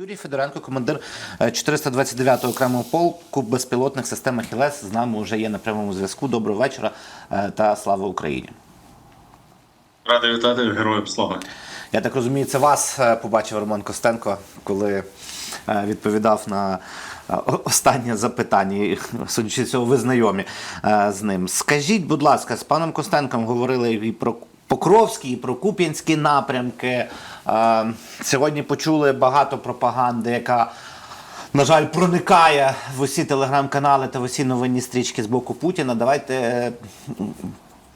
Юрій Федоренко, командир е, 429-го окремого полку безпілотних систем «Ахілес» з нами вже є на прямому зв'язку. Доброго вечора е, та слава Україні. Радий вітати героям слава. Я так розумію, це вас е, побачив Роман Костенко, коли е, відповідав на е, останнє запитання. Судячи цього, ви знайомі е, з ним. Скажіть, будь ласка, з паном Костенком говорили і про Покровський, і про Куп'янські напрямки. Е, Сьогодні почули багато пропаганди, яка. На жаль, проникає в усі телеграм-канали та в усі новинні стрічки з боку Путіна. Давайте е,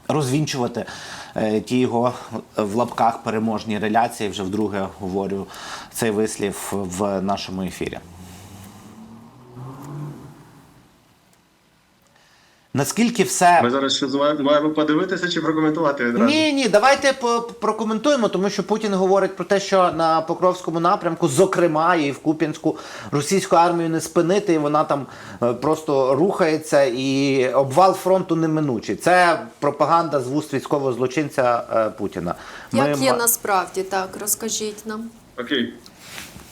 розвінчувати е, ті його в лапках переможні реляції. Вже вдруге говорю цей вислів в нашому ефірі. Наскільки все Ми зараз ще маємо подивитися чи прокоментувати відразу. ні, ні, давайте прокоментуємо, тому що Путін говорить про те, що на Покровському напрямку, зокрема, і в Куп'янську російську армію не спинити, і вона там е, просто рухається, і обвал фронту неминучий. Це пропаганда з вуст військового злочинця е, Путіна. Як Ми є насправді, так, розкажіть нам. Окей.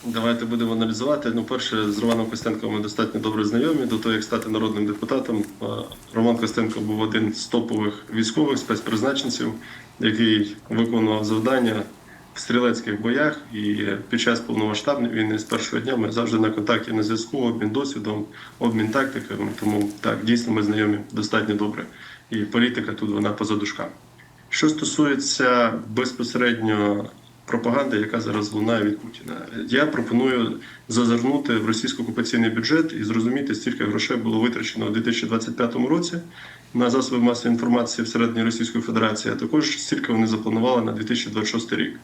Давайте будемо аналізувати. Ну, перше, з Романом Костенком ми достатньо добре знайомі. До того, як стати народним депутатом, е, Роман Костенко був один з топових військових спецпризначенців, який виконував завдання в стрілецьких боях. І під час повномасштабної війни з першого дня ми завжди на контакті на зв'язку, обмін досвідом, обмін тактиками. Тому так, дійсно ми знайомі достатньо добре. І політика тут вона поза дужками. Що стосується безпосередньо пропаганди, яка зараз лунає від Путіна, я пропоную зазирнути в російсько-окупаційний бюджет і зрозуміти, стільки грошей було витрачено у 2025 році на засоби масової інформації всередині Російської Федерації, а також стільки вони запланували на 2026 рік.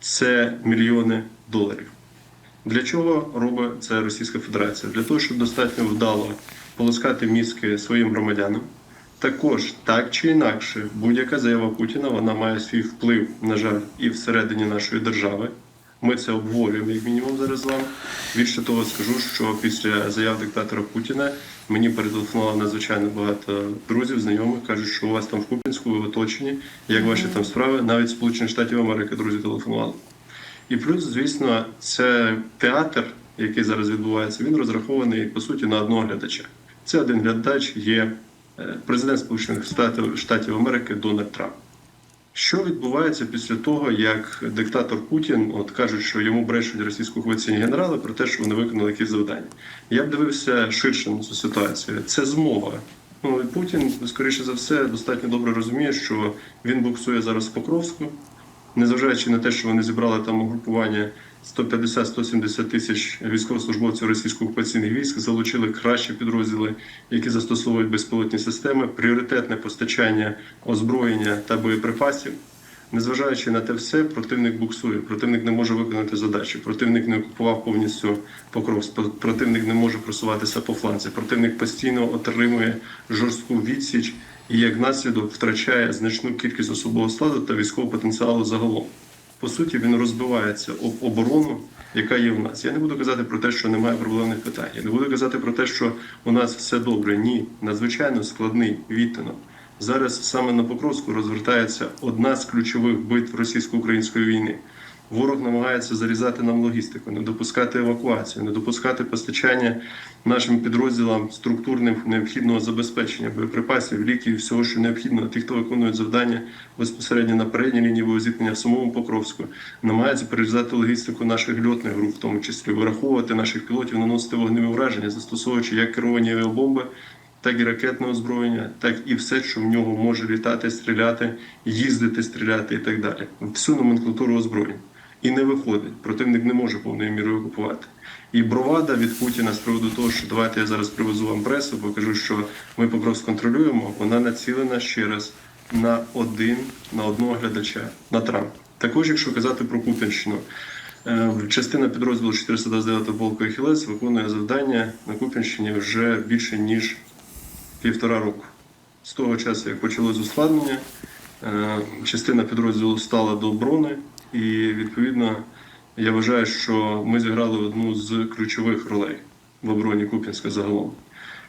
Це мільйони доларів. Для чого робить це Російська Федерація? Для того, щоб достатньо вдало полоскати мізки своїм громадянам. Також так чи інакше, будь-яка заява Путіна вона має свій вплив, на жаль, і всередині нашої держави. Ми це обговорюємо як мінімум зараз з вами. Більше того, скажу, що після заяв диктатора Путіна мені перетелефонувало надзвичайно багато друзів, знайомих кажуть, що у вас там в Купінську ви оточені, як ваші там справи, навіть Сполучених Штатів Америки друзі телефонували. І плюс, звісно, це театр, який зараз відбувається, він розрахований по суті на одного глядача. Це один глядач є президент Сполучених Штатів, Америки Дональд Трамп. Що відбувається після того, як диктатор Путін от кажуть, що йому брешуть російсько-окупаційні генерали про те, що вони виконали якісь завдання? Я б дивився ширше на цю ситуацію. Це змова. Ну і Путін, скоріше за все, достатньо добре розуміє, що він буксує зараз в Покровську, незважаючи на те, що вони зібрали там угрупування 150-170 тисяч військовослужбовців російсько-окупаційних військ, залучили кращі підрозділи, які застосовують безпілотні системи, пріоритетне постачання озброєння та боєприпасів. Незважаючи на те все, противник буксує, противник не може виконати задачі, противник не окупував повністю Покровськ, противник не може просуватися по фланзі, противник постійно отримує жорстку відсіч і як наслідок втрачає значну кількість особового складу та військового потенціалу загалом. По суті, він розбивається об оборону, яка є в нас. Я не буду казати про те, що немає проблемних питань. Я не буду казати про те, що у нас все добре. Ні, надзвичайно складний відтинок. Зараз саме на Покровську розвертається одна з ключових битв російсько-української війни. Ворог намагається зарізати нам логістику, не допускати евакуацію, не допускати постачання нашим підрозділам структурним необхідного забезпечення боєприпасів, ліків, всього, що необхідно. Ті, хто виконують завдання безпосередньо на передній лінії боєзіткнення самому Покровську, намагається перерізати логістику наших льотних груп, в тому числі вираховувати наших пілотів, наносити вогневі враження, застосовуючи як керовані авіабомби, так і ракетне озброєння, так і все, що в нього може літати, стріляти, їздити, стріляти і так далі. Всю номенклатуру озброєнь. І не виходить. Противник не може повною мірою окупувати. І бровада від Путіна з приводу того, що давайте я зараз привезу вам пресу, покажу, що ми Покровськ контролюємо. Вона націлена ще раз на один на одного глядача на Трамп. Також, якщо казати про Куп'янщину, е, частина підрозділу 429 полку Ахілес виконує завдання на Куп'янщині вже більше ніж півтора року. З того часу, як почалось ускладнення, е, частина підрозділу стала до оборони, і відповідно я вважаю, що ми зіграли одну з ключових ролей в обороні Куп'янська загалом.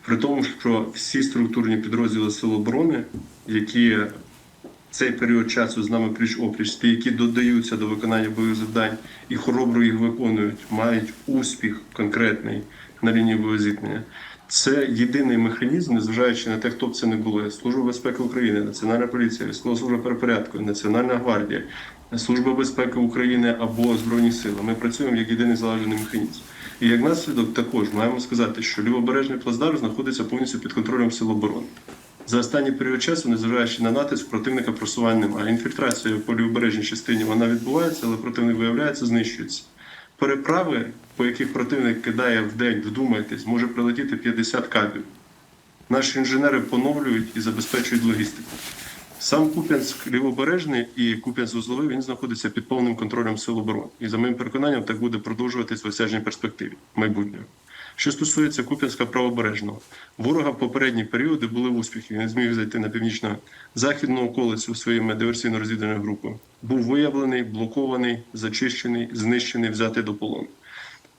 При тому, що всі структурні підрозділи Сил оборони, які цей період часу з нами пліч опліч, ті, які додаються до виконання бойових завдань і хоробро їх виконують, мають успіх конкретний на лінії бойового зіткнення. Це єдиний механізм, незважаючи на те, хто б це не були. Служба безпеки України, Національна поліція, військова служба перепорядку, Національна гвардія, Служба безпеки України або Збройні Сили. Ми працюємо як єдиний залежний механізм. І як наслідок також маємо сказати, що лівобережний плацдарм знаходиться повністю під контролем Сил оборони. За останній період часу, незважаючи на натиск, противника просувань немає. Інфільтрація по лівобережній частині вона відбувається, але противник виявляється, знищується. Переправи, по яких противник кидає в день, вдумайтесь, може прилетіти 50 кабів. Наші інженери поновлюють і забезпечують логістику. Сам Куп'янськ лівобережний і Куп'янськ узловий він знаходиться під повним контролем сил оборони. І за моїм переконанням, так буде продовжуватись в осяжній перспективі майбутнього. Що стосується Куп'янська правобережного, ворога в попередні періоди були успіхи. Він зміг зайти на північно-західну околицю своїми диверсійно-розвідувальною групою. Був виявлений, блокований, зачищений, знищений, взятий до полону.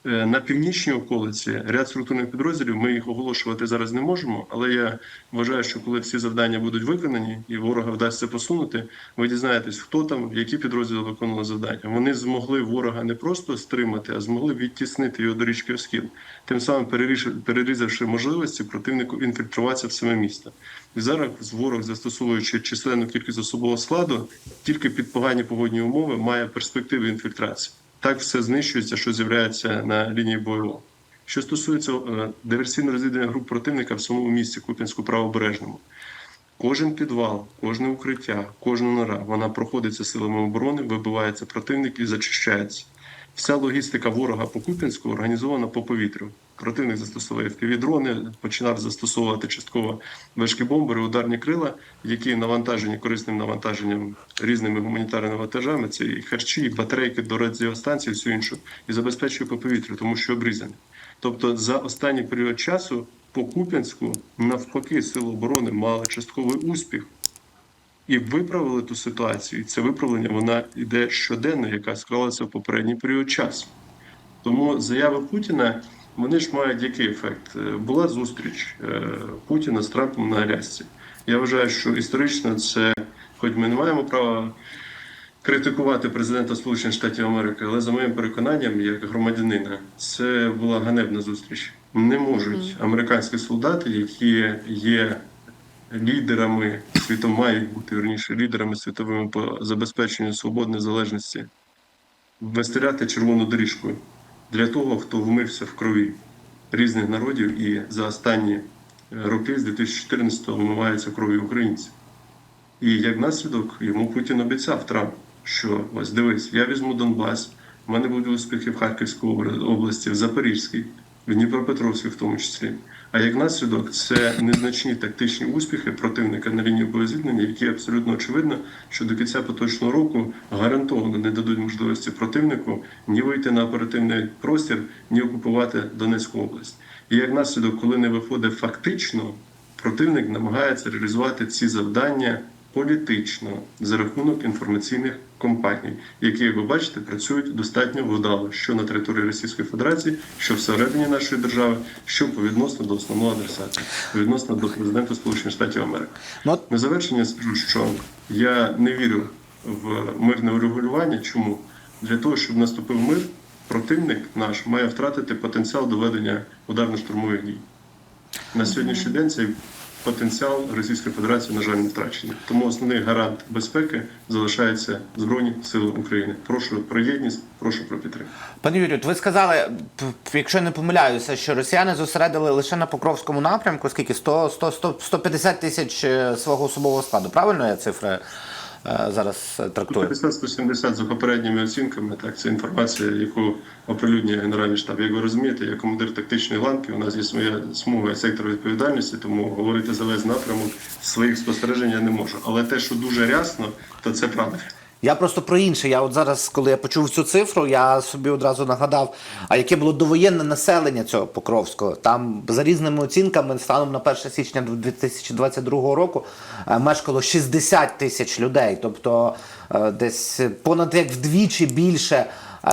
Е, На північній околиці ряд структурних підрозділів ми їх оголошувати зараз не можемо, але я вважаю, що коли всі завдання будуть виконані і ворога вдасться посунути, ви дізнаєтесь, хто там, які підрозділи виконували завдання. Вони змогли ворога не просто стримати, а змогли відтіснити його до річки Оскіл, тим самим перерізавши можливості противнику інфільтруватися в саме місто. І зараз ворог, застосовуючи численну кількість особового складу, тільки під погані погодні умови має перспективи інфільтрації. Так все знищується, що з'являється на лінії бойового. Що стосується е, диверсійно-розвідувальних груп противника в самому місті Куп'янську правобережному, кожен підвал, кожне укриття, кожна нора, вона проходиться силами оборони, вибивається противник і зачищається. Вся логістика ворога по Куп'янську організована по повітрю. Противник застосовує впівдрони, починав застосовувати частково важкі бомбери, ударні крила, які навантажені корисним навантаженням різними гуманітарними вантажами. Це і харчі, і батарейки до радіостанції, і все інше, і забезпечує по повітрю, тому що обрізані. Тобто за останній період часу по Куп'янську навпаки сили оборони мали частковий успіх і виправили ту ситуацію. І це виправлення вона йде щоденно, яка склалася в попередній період часу. Тому заяви Путіна вони ж мають який ефект? Е, Була зустріч е, Путіна з Трампом на Алясці. Я вважаю, що історично це, хоч ми не маємо права критикувати президента Сполучених Штатів Америки, але за моїм переконанням, як громадянина, це була ганебна зустріч. Не можуть американські солдати, які є лідерами світу, мають бути верніше лідерами світовими по забезпеченню свободи незалежності, вистеляти червону доріжку для того, хто вмився в крові різних народів і за останні е, роки з 2014-го вмивається кров'ю українців. І як наслідок йому Путін обіцяв Трамп, що ось дивись, я візьму Донбас, в мене будуть успіхи в Харківській області, в Запорізькій, в Дніпропетровській в тому числі. А як наслідок, це незначні тактичні успіхи противника на лінії боєзіткнення, які абсолютно очевидно, що до кінця поточного року гарантовано не дадуть можливості противнику ні вийти на оперативний простір, ні окупувати Донецьку область. І як наслідок, коли не виходить фактично, противник намагається реалізувати ці завдання політично за рахунок інформаційних компаній, які, як ви бачите, працюють достатньо вдало, що на території Російської Федерації, що всередині нашої держави, що по відносно до основного адресата, відносно до президента Сполучених Штатів Америки. Ну, На завершення скажу, що я не вірю в мирне урегулювання. Чому? Для того, щоб наступив мир, противник наш має втратити потенціал доведення ударно-штурмових дій. На сьогоднішній день цей потенціал Російської Федерації, на жаль, не втрачений. Тому основний гарант безпеки залишається Збройні Сили України. Прошу про єдність, прошу про підтримку. Пане Юрію, ви сказали, якщо не помиляюся, що росіяни зосередили лише на Покровському напрямку, скільки 100, 100, 100 150 тисяч е, свого особового складу. Правильно я цифри зараз трактує? трактую? 50-170 за попередніми оцінками. Так, це інформація, яку оприлюднює Генеральний штаб. Як ви розумієте, я командир тактичної ланки. У нас є своя смуга і сектор відповідальності, тому говорити за весь напрямок своїх спостережень я не можу. Але те, що дуже рясно, то це правда. Я просто про інше. Я от зараз, коли я почув цю цифру, я собі одразу нагадав, а яке було довоєнне населення цього Покровського. Там за різними оцінками, станом на 1 січня 2022 року е, мешкало 60 тисяч людей, тобто е, десь понад як вдвічі більше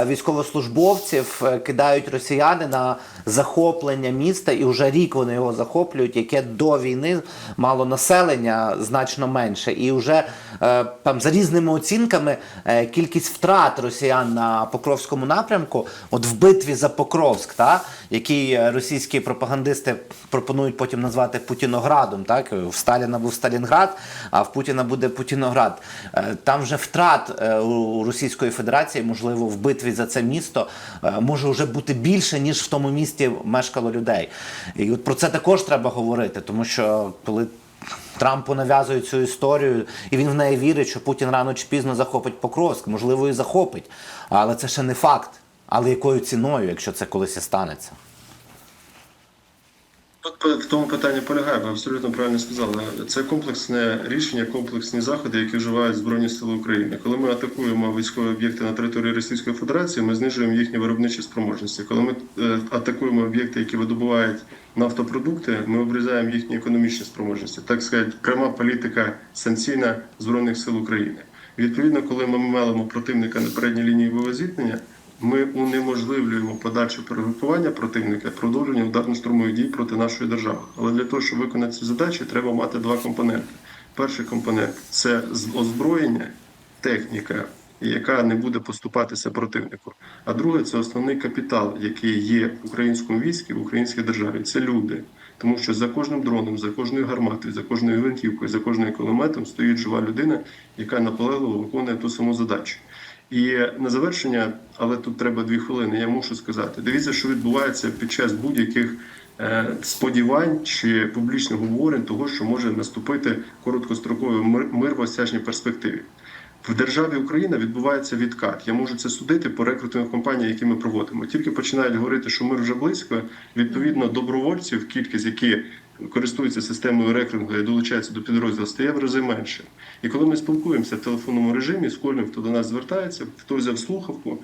військовослужбовців е, кидають росіяни на захоплення міста, і вже рік вони його захоплюють, яке до війни мало населення значно менше. І вже е, там за різними оцінками е, кількість втрат росіян на Покровському напрямку, от в битві за Покровськ, та, який е, російські пропагандисти пропонують потім назвати Путіноградом. Так? В Сталіна був Сталінград, а в Путіна буде Путіноград. Е, Там вже втрат е, у Російської Федерації, можливо, в битві за це місто е, може вже бути більше, ніж в тому місті мешкало людей. І от про це також треба говорити, тому що коли. Трампу нав'язують цю історію, і він в неї вірить, що Путін рано чи пізно захопить Покровськ. Можливо, і захопить. Але це ще не факт. Але якою ціною, якщо це колись і станеться? Тут в тому питанні полягає, ви абсолютно правильно сказали. Це комплексне рішення, комплексні заходи, які вживають Збройні Сили України. Коли ми атакуємо військові об'єкти на території Російської Федерації, ми знижуємо їхні виробничі спроможності. Коли ми е, атакуємо об'єкти, які видобувають нафтопродукти, ми обрізаємо їхні економічні спроможності. Так сказати, пряма політика санкційна Збройних сил України. Відповідно, коли ми мелимо противника на передній лінії бойового зіткнення, ми унеможливлюємо подальше перегрупування противника, продовження ударно-штурмових дій проти нашої держави. Але для того, щоб виконати ці задачі, треба мати два компоненти. Перший компонент це озброєння, техніка, яка не буде поступатися противнику. А друге це основний капітал, який є в українському війську, в українській державі. Це люди. Тому що за кожним дроном, за кожною гарматою, за кожною гвинтівкою, за кожним кулеметом стоїть жива людина, яка наполегливо виконує ту саму задачу. І на завершення, але тут треба дві хвилини. Я мушу сказати: дивіться, що відбувається під час будь-яких е, сподівань чи публічних говорень того, що може наступити короткостроковий мир в осяжній перспективі. В державі Україна відбувається відкат. Я можу це судити по рекрутинг компанії, які ми проводимо. Тільки починають говорити, що ми вже близько. Відповідно, добровольців, кількість, які користуються системою рекрутингу і долучаються до підрозділу, стає в рази менше. І коли ми спілкуємося в телефонному режимі з кожним, хто до нас звертається, хто взяв слухавку.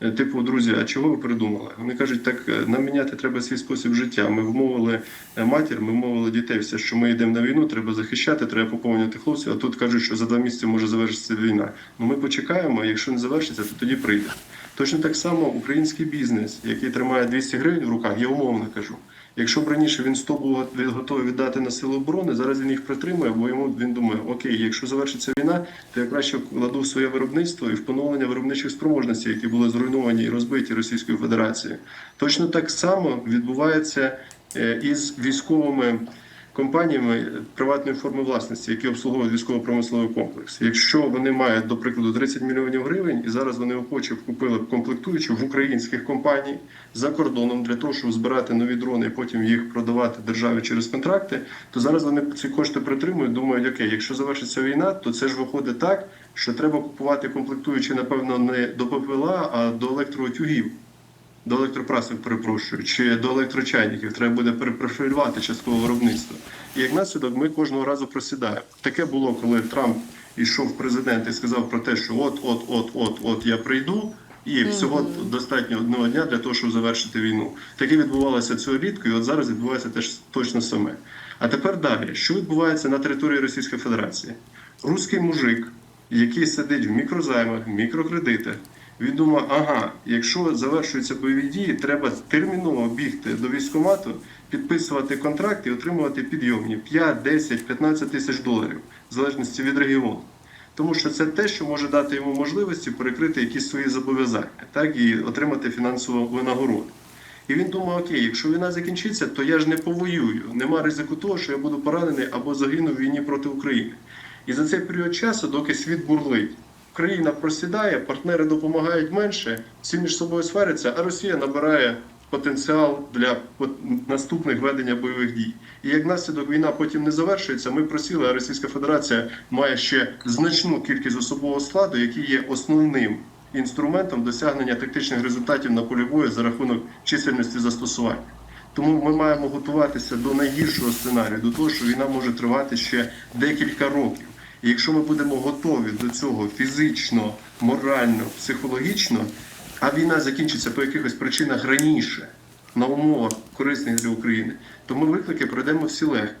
Е, Типу, друзі, а чого ви придумали? Вони кажуть, так е, нам міняти треба свій спосіб життя. Ми вмовили е, матір, ми вмовили дітей, все, що ми йдемо на війну, треба захищати, треба поповнювати хлопців. А тут кажуть, що за два місяці може завершитися війна. Ну ми почекаємо, якщо не завершиться, то тоді прийде. Точно так само український бізнес, який тримає 200 гривень в руках, я умовно кажу. Якщо б раніше він 100 був готовий віддати на сили оборони, зараз він їх притримує, бо йому він думає, окей, якщо завершиться війна, то я краще вкладу своє виробництво і в поновлення виробничих спроможностей, які були зруйновані і розбиті Російською Федерацією. Точно так само відбувається е, із військовими компаніями приватної форми власності, які обслуговують військово-промисловий комплекс. Якщо вони мають, до прикладу, 30 мільйонів гривень, і зараз вони охоче купили комплектуючі в українських компаній за кордоном для того, щоб збирати нові дрони і потім їх продавати державі через контракти, то зараз вони ці кошти притримують, думають, окей, якщо завершиться війна, то це ж виходить так, що треба купувати комплектуючі, напевно, не до ППЛА, а до електроутюгів до електропрасок, перепрошую, чи до електрочайників треба буде перепрофілювати часткове виробництво. І як наслідок ми кожного разу просідаємо. Таке було, коли Трамп йшов в президент і сказав про те, що от, от, от, от, от я прийду. І всього достатньо одного дня для того, щоб завершити війну. Таке відбувалося цього літку, і от зараз відбувається теж точно саме. А тепер далі, що відбувається на території Російської Федерації? Руський мужик, який сидить в мікрозаймах, мікрокредитах, він думає, ага, якщо завершуються бойові дії, треба терміново бігти до військкомату, підписувати контракт і отримувати підйомні 5, 10, 15 тисяч доларів, в залежності від регіону. Тому що це те, що може дати йому можливості перекрити якісь свої зобов'язання, так і отримати фінансову винагороду. І він думає, окей, якщо війна закінчиться, то я ж не повоюю. Нема ризику того, що я буду поранений або загину в війні проти України. І за цей період часу, доки світ бурлить, Україна просідає, партнери допомагають менше, всі між собою сваряться, а Росія набирає потенціал для наступних ведення бойових дій. І як наслідок війна потім не завершується, ми просіли, а Російська Федерація має ще значну кількість особового складу, який є основним інструментом досягнення тактичних результатів на полі бою за рахунок чисельності застосування. Тому ми маємо готуватися до найгіршого сценарію, до того, що війна може тривати ще декілька років. І якщо ми будемо готові до цього фізично, морально, психологічно, а війна закінчиться по якихось причинах раніше, на умовах корисних для України, то ми виклики пройдемо всі легко.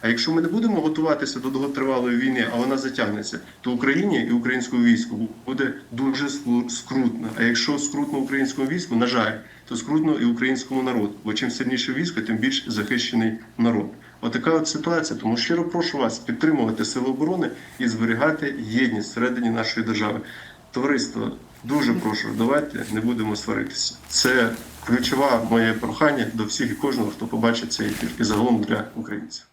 А якщо ми не будемо готуватися до довготривалої війни, а вона затягнеться, то Україні і українському війську буде дуже скрутно. А якщо скрутно українському війську, на жаль, то скрутно і українському народу. Бо чим сильніше військо, тим більш захищений народ. Отака от ситуація. Тому щиро прошу вас підтримувати сили оборони і зберігати єдність всередині нашої держави. Товариство, дуже прошу, давайте не будемо сваритися. Це ключове моє прохання до всіх і кожного, хто побачить цей ефір, і загалом для українців.